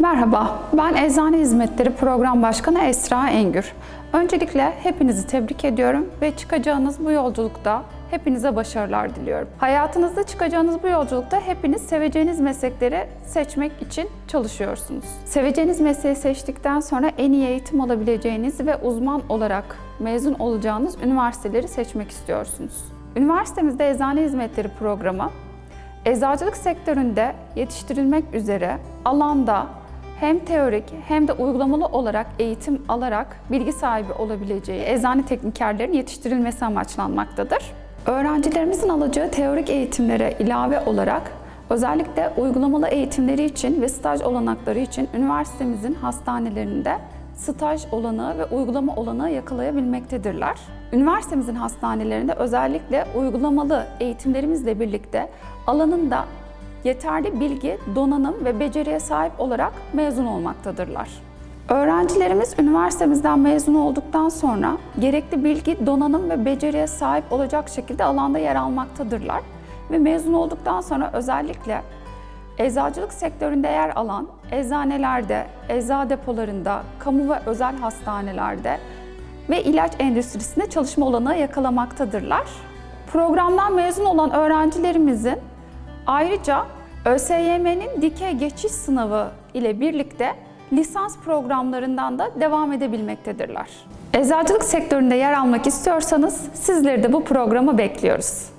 Merhaba, ben Eczane Hizmetleri Program Başkanı Esra Engür. Öncelikle hepinizi tebrik ediyorum ve çıkacağınız bu yolculukta hepinize başarılar diliyorum. Hayatınızda çıkacağınız bu yolculukta hepiniz seveceğiniz meslekleri seçmek için çalışıyorsunuz. Seveceğiniz mesleği seçtikten sonra en iyi eğitim alabileceğiniz ve uzman olarak mezun olacağınız üniversiteleri seçmek istiyorsunuz. Üniversitemizde Eczane Hizmetleri Programı Eczacılık sektöründe yetiştirilmek üzere alanda hem teorik hem de uygulamalı olarak eğitim alarak bilgi sahibi olabileceği eczane teknikerlerin yetiştirilmesi amaçlanmaktadır. Öğrencilerimizin alacağı teorik eğitimlere ilave olarak özellikle uygulamalı eğitimleri için ve staj olanakları için üniversitemizin hastanelerinde staj olanağı ve uygulama olanağı yakalayabilmektedirler. Üniversitemizin hastanelerinde özellikle uygulamalı eğitimlerimizle birlikte alanında yeterli bilgi, donanım ve beceriye sahip olarak mezun olmaktadırlar. Öğrencilerimiz üniversitemizden mezun olduktan sonra gerekli bilgi, donanım ve beceriye sahip olacak şekilde alanda yer almaktadırlar. Ve mezun olduktan sonra özellikle Eczacılık sektöründe yer alan eczanelerde, ecza depolarında, kamu ve özel hastanelerde ve ilaç endüstrisinde çalışma olanağı yakalamaktadırlar. Programdan mezun olan öğrencilerimizin ayrıca ÖSYM'nin dikey geçiş sınavı ile birlikte lisans programlarından da devam edebilmektedirler. Eczacılık sektöründe yer almak istiyorsanız sizleri de bu programa bekliyoruz.